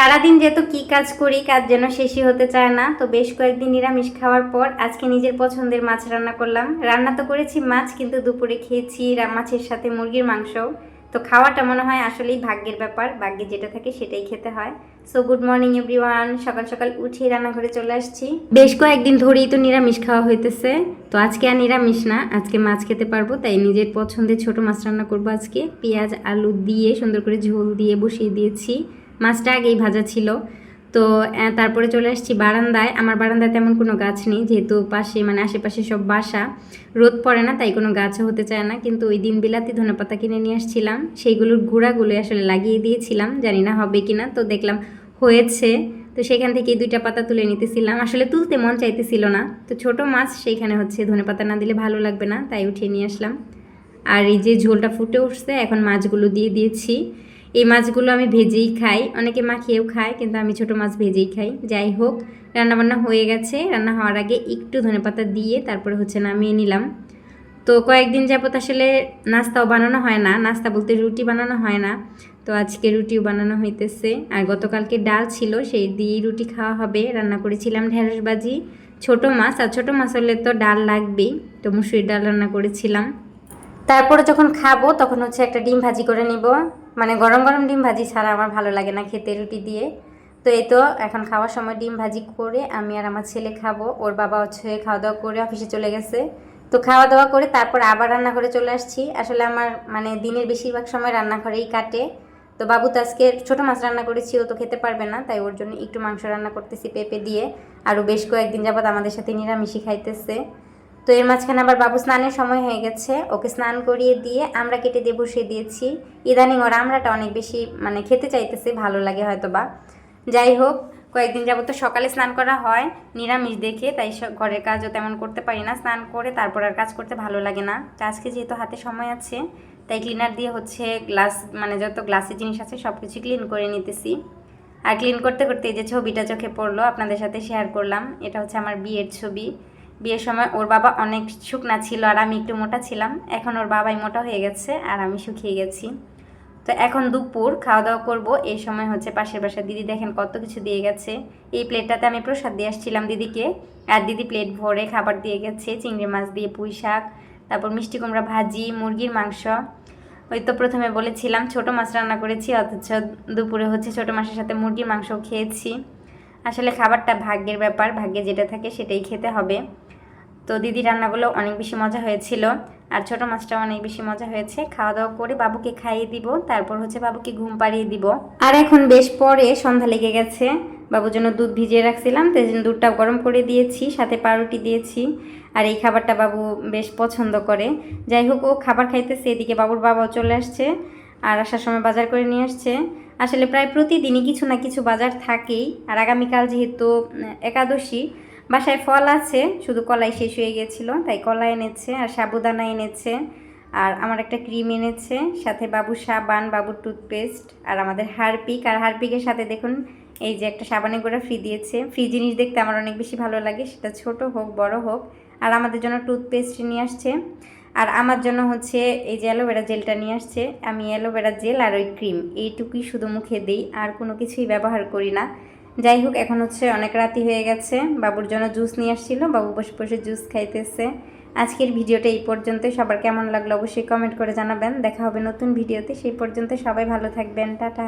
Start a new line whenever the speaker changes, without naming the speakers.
সারাদিন যেহেতু কি কাজ করি, কাজ যেন শেষই হতে চায় না, তো বেশ কয়েকদিন নিরামিষ খাওয়ার পর আজকে নিজের পছন্দের মাছ রান্না করলাম। রান্না তো করেছি মাছ, কিন্তু দুপুরে খেয়েছি মাছের সাথে মুরগির মাংস তো খাওয়াটা মনে হয় আসলেই ভাগ্যের ব্যাপার, ভাগ্যে যেটা থাকে সেটাই খেতে হয়। সো গুড মর্নিং এভরিওয়ান সকাল সকাল উঠে রান্নাঘরে চলে আসছি। বেশ কয়েকদিন ধরেই তো নিরামিষ খাওয়া হইতেছে, তো আজকে আর নিরামিষ না, আজকে মাছ খেতে পারব, তাই নিজের পছন্দের ছোট মাছ রান্না করব আজকে। পেঁয়াজ, আলু দিয়ে সুন্দর করে ঝোল দিয়ে বসিয়ে দিয়েছি। মাছটা আগেই ভাজা ছিল। তো তারপরে চলে আসছি বারান্দায়। আমার বারান্দায় তেমন কোনো গাছ নেই, যেহেতু পাশে মানে আশেপাশে সব বাসা। রোদ পড়ে না, তাই কোনো গাছও হতে চায় না। কিন্তু ওই দিন বিলাতি ধনেপাতা কিনে নিয়ে আসছিলাম। সেইগুলোর গুঁড়াগুলো আসলে লাগিয়ে দিয়েছিলাম। জানি না হবে কি না তো দেখলাম হয়েছে। তো সেখান থেকে দুইটা পাতা তুলে নিতেছিলাম। আসলে তুলতে মন চাইতেছিল না। তো ছোট মাছ, সেইখানে হচ্ছে ধনেপাতা না দিলে ভালো লাগবে না, তাই উঠিয়ে নিয়ে আসলাম। আর এই যে ঝোলটা ফুটে উঠছে, এখন মাছগুলো দিয়ে দিয়েছি। এই মাছগুলো আমি ভেজেই খাই। অনেকে মাখিয়েও খায়, কিন্তু আমি ছোট মাছ ভেজেই খাই। যাই হোক, রান্নাবান্না হয়ে গেছে। রান্না হওয়ার আগে একটু ধনেপাতা দিয়ে তারপরে হচ্ছে নামিয়ে নিলাম। তো কয়েকদিন যাবত আসলে নাস্তাও বানানো হয় না। নাস্তা বলতে রুটি বানানো হয় না। তো আজকে রুটিও বানানো হইতেছে। আর গতকালকে ডাল ছিল, সেই দিয়েই রুটি খাওয়া হবে। রান্না করেছিলাম ঢেঁড়স ভাজি। ছোট মাছ, আর ছোটো মাছ হলে তো ডাল লাগবেই। তো মুসুরির ডাল রান্না করেছিলাম। তারপরে যখন খাব, তখন হচ্ছে একটা ডিম ভাজি করে নিব। মানে গরম গরম ডিম ভাজি ছাড়া আমার ভালো লাগে না খেতে রুটি দিয়ে। তো এই তো, এখন খাওয়ার সময় ডিম ভাজি করে আমি আর আমার ছেলে খাব। ওর বাবা হচ্ছে খাওয়া দাওয়া করে অফিসে চলে গেছে। তো খাওয়া দাওয়া করে তারপর আবার রান্নাঘরে চলে আসছি। আসলে আমার মানে দিনের বেশিরভাগ সময় রান্নাঘরেই কাটে। তো বাবু তো আজকে ছোটো মাছ রান্না করেছি, ও তো খেতে পারবে না। তাই ওর জন্য একটু মাংস রান্না করতেছি পেঁপে দিয়ে। আরও বেশ কয়েকদিন যাবত আমাদের সাথে নিরামিষই খাইতেছে। তো এর মাঝখানে আবার বাবু স্নানের সময় হয়ে গেছে, ওকে স্নান করিয়ে দিয়ে আমরা কেটে দিয়ে বসিয়ে দিয়েছি। ইদানিং ওর আমরাটা অনেক বেশি মানে খেতে চাইতেছে, ভালো লাগে হয়তো বা যাই হোক, কয়েকদিন যাবত তো সকালে স্নান করা হয়, নিরামিষ দেখে, তাই ঘরের কাজও তেমন করতে পারি না, স্নান করে তারপর আর কাজ করতে ভালো লাগে না। তো আজকে যেহেতু হাতে সময় আছে, তাই ক্লিনার দিয়ে হচ্ছে গ্লাস মানে যত গ্লাসের জিনিস আছে সব কিছু ক্লিন করে নিতেছি। আর ক্লিন করতে করতে এই যে ছবিটা চোখে পড়ল, আপনাদের সাথে শেয়ার করলাম, এটা হচ্ছে আমার বিয়ের ছবি। বিয়ের সময় ওর বাবা অনেক শুকনা ছিল আর আমি একটু মোটা ছিলাম। এখন ওর বাবাই মোটা হয়ে গেছে আর আমি শুকিয়ে গেছি। তো এখন দুপুর খাওয়া দাওয়া করব। এই সময় হচ্ছে পাশের বাসার দিদি দেখেন কত কিছু দিয়ে গেছে। এই প্লেটটাতে আমি প্রসাদ দিয়ে আসছিলাম দিদিকে। আর দিদি প্লেট ভরে খাবার দিয়ে গেছে, চিংড়ি মাছ দিয়ে পুঁই শাক, তারপর মিষ্টি কুমড়া ভাজি, মুরগির মাংস। ওই তো প্রথমে বলেছিলাম ছোট মাছ রান্না করেছি, অথচ দুপুরে হচ্ছে ছোট মাছের সাথে মুরগির মাংস খেয়েছি। আসলে খাবারটা ভাগ্যের ব্যাপার, ভাগ্যে যেটা থাকে সেটাই খেতে হবে। তো দিদি রান্নাগুলো অনেক বেশি মজা হয়েছিল। আর ছোট মাছটাও অনেক বেশি মজা হয়েছে। খাওয়া দাওয়া করে বাবুকে খাইয়ে দিব। তারপর হচ্ছে বাবুকে ঘুম পাড়িয়ে দিব। আর এখন বেশ পরে সন্ধ্যা লেগে গেছে। বাবুর জন্য দুধ ভিজিয়ে রাখছিলাম। তো দুধটা গরম করে দিয়েছি, সাথে পাউরুটি দিয়েছি। আর এই খাবারটা বাবু বেশ পছন্দ করে। যাই হোক, ও খাবার খাইতেছে। এদিকে বাবুর বাবাও চলে আসছে। আর আসার সময় বাজার করে নিয়ে আসছে। আসলে প্রায় প্রতিদিনই কিছু না কিছু বাজার থাকেই। আর আগামীকাল যেহেতু একাদশী বাসায় ফল আছে, শুধু কলাই শেষ হয়ে গেছিল, তাই কলা এনেছে আর সাবুদানা এনেছে আর আমার একটা ক্রিম এনেছে, সাথে বাবু সাবান বাবুর টুথপেস্ট আর আমাদের হারপিক। আর হারপিকের সাথে দেখুন, এই যে একটা সাবানের গোড়া ফ্রি দিয়েছে। ফ্রি জিনিস দেখতে আমার অনেক বেশি ভালো লাগে, সেটা ছোট হোক, বড় হোক। আর আমাদের জন্য টুথপেস্ট নিয়ে আসছে। আর আমার জন্য হচ্ছে এই যে অ্যালোভেরা জেলটা নিয়ে আসছে। আমি অ্যালোভেরা জেল আর ওই ক্রিম, এইটুকুই শুধু মুখে দিই, আর কোনো কিছুই ব্যবহার করি না। যাই হোক, এখন হচ্ছে অনেক রাতি হয়ে গেছে। বাবুর জন্য জুস নিয়ে আসছিল, বাবু বসে বসে জুস খাইতেছে। আজকের ভিডিওটা এই পর্যন্তই। সবার কেমন লাগল অবশ্যই কমেন্ট করে জানাবেন। দেখা হবে নতুন ভিডিওতে। সেই পর্যন্ত সবাই ভালো থাকবেন। টাটা।